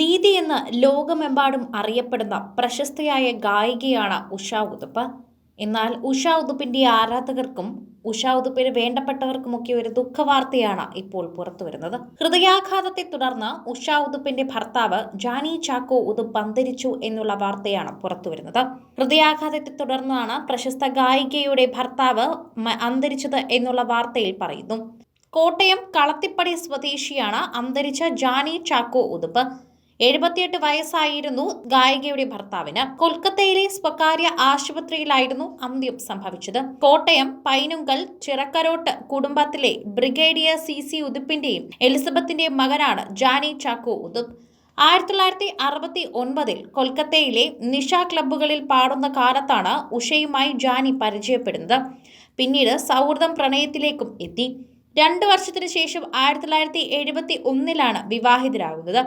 ദീദി എന്ന് ലോകമെമ്പാടും അറിയപ്പെടുന്ന പ്രശസ്തയായ ഗായികയാണ് ഉഷ ഉതുപ്പ്. എന്നാൽ ഉഷ ഉതുപ്പിന്റെ ആരാധകർക്കും ഉഷ ഉതുപ്പിന് വേണ്ടപ്പെട്ടവർക്കുമൊക്കെ ഒരു ദുഃഖവാർത്തയാണ് ഇപ്പോൾ പുറത്തു വരുന്നത് ഹൃദയാഘാതത്തെ തുടർന്ന് ഉഷ ഉതുപ്പിന്റെ ഭർത്താവ് ജാനി ചാക്കോ ഉതുപ്പ് അന്തരിച്ചു എന്നുള്ള വാർത്തയാണ് പുറത്തു വരുന്നത് ഹൃദയാഘാതത്തെ തുടർന്നാണ് പ്രശസ്ത ഗായികയുടെ ഭർത്താവ് അന്തരിച്ചത് എന്നുള്ള വാർത്തയിൽ പറയുന്നു. കോട്ടയം കളത്തിപ്പടി സ്വദേശിയാണ് അന്തരിച്ച ജാനി ചാക്കോ ഉതുപ്പ്. എഴുപത്തിയെട്ട് വയസ്സായിരുന്നു ഗായികയുടെ ഭർത്താവിന്. കൊൽക്കത്തയിലെ സ്വകാര്യ ആശുപത്രിയിലായിരുന്നു അന്ത്യം സംഭവിച്ചത്. കോട്ടയം പൈനുങ്കൽ ചിറക്കരോട്ട് കുടുംബത്തിലെ ബ്രിഗേഡിയർ സി സി ഉതുപ്പിന്റെയും എലിസബത്തിന്റെയും മകനാണ് ജാനി ചാക്കോ ഉതുപ്പ്. ആയിരത്തി തൊള്ളായിരത്തി അറുപത്തി ഒൻപതിൽ കൊൽക്കത്തയിലെ നിഷ ക്ലബ്ബുകളിൽ പാടുന്ന കാലത്താണ് ഉഷയുമായി ജാനി പരിചയപ്പെടുന്നത്. പിന്നീട് സൗഹൃദം പ്രണയത്തിലേക്കും എത്തി. രണ്ടു വർഷത്തിനു ശേഷം ആയിരത്തി തൊള്ളായിരത്തി എഴുപത്തി ഒന്നിലാണ് വിവാഹിതരാകുന്നത്.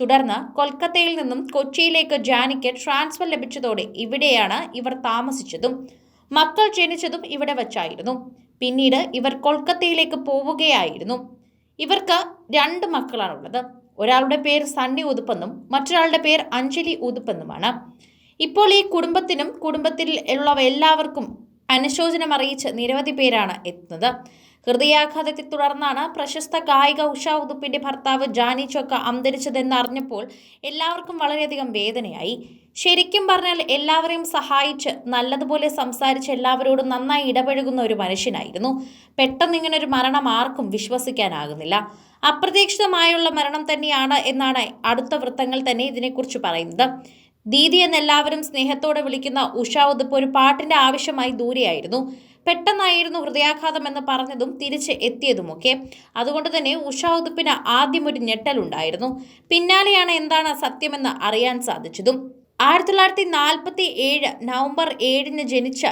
തുടർന്ന് കൊൽക്കത്തയിൽ നിന്നും കൊച്ചിയിലേക്ക് ജാനിക്ക് ട്രാൻസ്ഫർ ലഭിച്ചതോടെ ഇവിടെയാണ് ഇവർ താമസിച്ചതും. മക്കൾ ജനിച്ചതും ഇവിടെ വച്ചായിരുന്നു. പിന്നീട് ഇവർ കൊൽക്കത്തയിലേക്ക് പോവുകയായിരുന്നു. ഇവർക്ക് രണ്ട് മക്കളാണുള്ളത്. ഒരാളുടെ പേര് സണ്ണി ഉതുപ്പെന്നും മറ്റൊരാളുടെ പേര് അഞ്ജലി ഉതുപ്പെന്നുമാണ്. ഇപ്പോൾ ഈ കുടുംബത്തിനും കുടുംബത്തിൽ ഉള്ളവ എല്ലാവർക്കും അനുശോചനം അറിയിച്ച് നിരവധി പേരാണ് എത്തുന്നത്. ഹൃദയാഘാതത്തെ തുടർന്നാണ് പ്രശസ്ത ഗായിക ഉഷ ഉതുപ്പിന്റെ ഭർത്താവ് ജാനി ചൊക്ക അന്തരിച്ചതെന്ന് അറിഞ്ഞപ്പോൾ എല്ലാവർക്കും വളരെയധികം വേദനയായി. ശരിക്കും പറഞ്ഞാൽ എല്ലാവരെയും സഹായിച്ച് നല്ലതുപോലെ സംസാരിച്ച് എല്ലാവരോടും നന്നായി ഇടപഴകുന്ന ഒരു മനുഷ്യനായിരുന്നു. പെട്ടെന്ന് ഇങ്ങനെ ഒരു മരണം ആർക്കും വിശ്വസിക്കാനാകുന്നില്ല. അപ്രതീക്ഷിതമായുള്ള മരണം തന്നെയാണ് എന്നാണ് അടുത്ത വൃത്തങ്ങൾ തന്നെ ഇതിനെക്കുറിച്ച് പറയുന്നത്. ദീദി എന്നെല്ലാവരും സ്നേഹത്തോടെ വിളിക്കുന്ന ഉഷ ഉതുപ്പ് ഒരു പാട്ടിന്റെ ആവശ്യമായി ദൂരെയായിരുന്നു. പെട്ടെന്നായിരുന്നു ഹൃദയാഘാതം എന്ന് പറഞ്ഞതും തിരിച്ച് എത്തിയതുമൊക്കെ അതുകൊണ്ട് തന്നെ ഉഷ ഉതുപ്പിന് ആദ്യം ഒരു ഞെട്ടലുണ്ടായിരുന്നു പിന്നാലെയാണ് എന്താണ് സത്യമെന്ന് അറിയാൻ സാധിച്ചതും. ആയിരത്തി തൊള്ളായിരത്തി നാൽപ്പത്തി ഏഴ് നവംബർ ഏഴിന് ജനിച്ച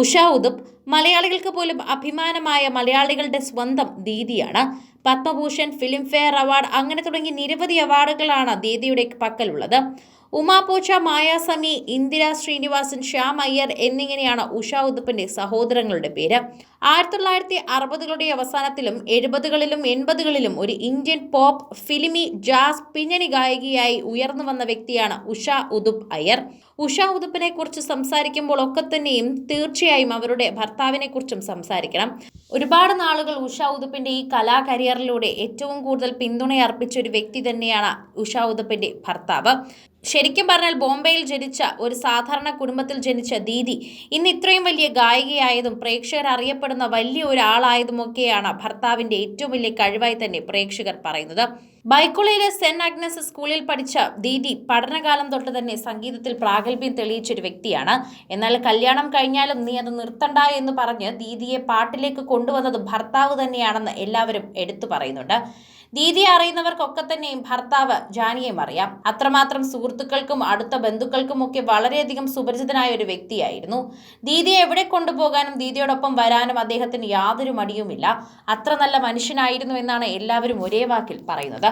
ഉഷ ഉതുപ്പ് മലയാളികൾക്ക് പോലും അഭിമാനമായ മലയാളികളുടെ സ്വന്തം ദീദിയാണ്. പത്മഭൂഷൺ ഫിലിം ഫെയർ അവാർഡ് അങ്ങനെ തുടങ്ങി നിരവധി അവാർഡുകളാണ് ദീദിയുടെ പക്കലുള്ളത്. ഉമാപോച്ച മായാസമി ഇന്ദിര ശ്രീനിവാസൻ ശ്യാം അയ്യർ എന്നിങ്ങനെയാണ് ഉഷ ഉതുപ്പിന്റെ സഹോദരങ്ങളുടെ പേര്. ആയിരത്തി തൊള്ളായിരത്തി അറുപതുകളുടെ അവസാനത്തിലും എഴുപതുകളിലും എൺപതുകളിലും ഒരു ഇന്ത്യൻ പോപ്പ് ഫിലിമി ജാസ് പിന്നണി ഗായികയായി ഉയർന്നു വന്ന വ്യക്തിയാണ് ഉഷ ഉതുപ്പ് അയ്യർ. ഉഷ ഉതുപ്പിനെ കുറിച്ച് സംസാരിക്കുമ്പോൾ ഒക്കെ തന്നെയും തീർച്ചയായും അവരുടെ ഭർത്താവിനെ കുറിച്ചും സംസാരിക്കണം. ഒരുപാട് നാളുകൾ ഉഷ ഉതുപ്പിന്റെ ഈ കലാ കരിയറിലൂടെ ഏറ്റവും കൂടുതൽ പിന്തുണയർപ്പിച്ച ഒരു വ്യക്തി തന്നെയാണ് ഉഷ ഉതുപ്പിന്റെ ഭർത്താവ്. ശരിക്കും പറഞ്ഞാൽ ബോംബെയിൽ ജനിച്ച ഒരു സാധാരണ കുടുംബത്തിൽ ജനിച്ച ദീദി ഇന്ന് ഇത്രയും വലിയ ഗായികയായതും പ്രേക്ഷകർ അറിയപ്പെടുന്ന വലിയ ഒരാളായതുമൊക്കെയാണ് ഭർത്താവിന്റെ ഏറ്റവും വലിയ കഴിവായി തന്നെ പ്രേക്ഷകർ പറയുന്നത്. ബൈക്കുളയിലെ സെന്റ് അഗ്നസ് സ്കൂളിൽ പഠിച്ച ദീദി പഠനകാലം തൊട്ട് തന്നെ സംഗീതത്തിൽ പ്രാഗൽഭ്യം തെളിയിച്ച ഒരു വ്യക്തിയാണ്. എന്നാൽ കല്യാണം കഴിഞ്ഞാലും നീ അത് നിർത്തണ്ട എന്ന് പറഞ്ഞ് ദീദിയെ പാട്ടിലേക്ക് കൊണ്ടുവന്നത് ഭർത്താവ് തന്നെയാണെന്ന് എല്ലാവരും എടുത്തു പറയുന്നുണ്ട്. ദീദിയെ അറിയുന്നവർക്കൊക്കെ തന്നെയും ഭർത്താവ് ജാനിയെയും അറിയാം. അത്രമാത്രം സുഹൃത്തുക്കൾക്കും അടുത്ത ബന്ധുക്കൾക്കുമൊക്കെ വളരെയധികം സുപരിചിതനായ ഒരു വ്യക്തിയായിരുന്നു. ദീദിയെ എവിടെ കൊണ്ടുപോകാനും ദീദിയോടൊപ്പം വരാനും അദ്ദേഹത്തിന് യാതൊരു മടിയുമില്ല. അത്ര നല്ല മനുഷ്യനായിരുന്നു എന്നാണ് എല്ലാവരും ഒരേ വാക്കിൽ പറയുന്നത്.